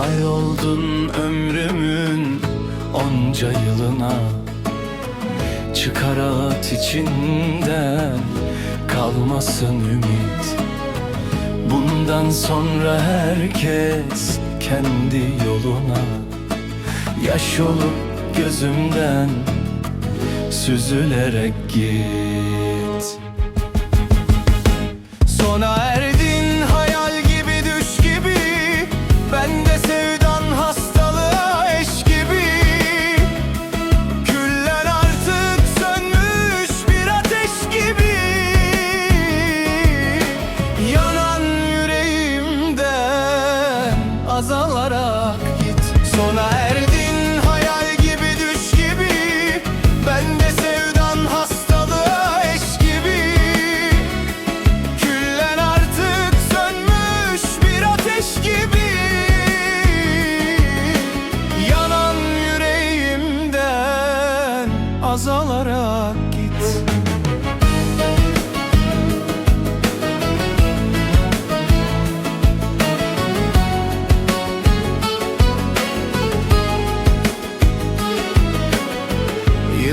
Ay oldun ömrümün onca yılına. Çıkar at içinden kalmasın ümit. Bundan sonra herkes kendi yoluna. Yaş olup gözümden süzülerek git. Sona erdin yüreğimden azalarak git. Sona erdin hayal gibi düş gibi. Ben de sevdan hastalığa eş gibi. Küllen artık sönmüş bir ateş gibi. Yanan yüreğimden azalarak git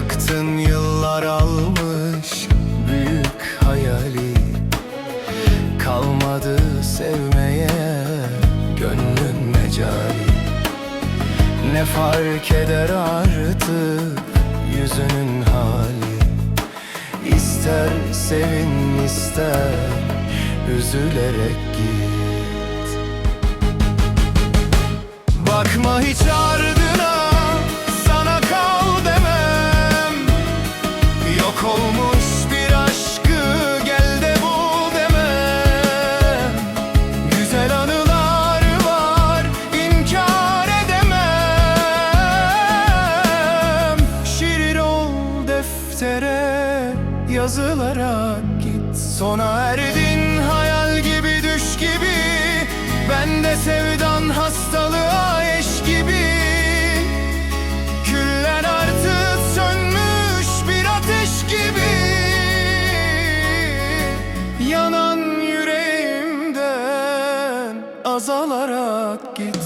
Yıktın yıllar almış büyük hayali. Kalmadı sevmeye gönlün mecali. Ne fark eder artık yüzünün hali? İster sevin ister üzülerek git. Bakma hiç ardına deftere yazılarak git. Sona erdin hayal gibi düş gibi. Ben de sevdan hastalığa eş gibi. Küller artık sönmüş bir ateş gibi. Yanan yüreğimden azalarak git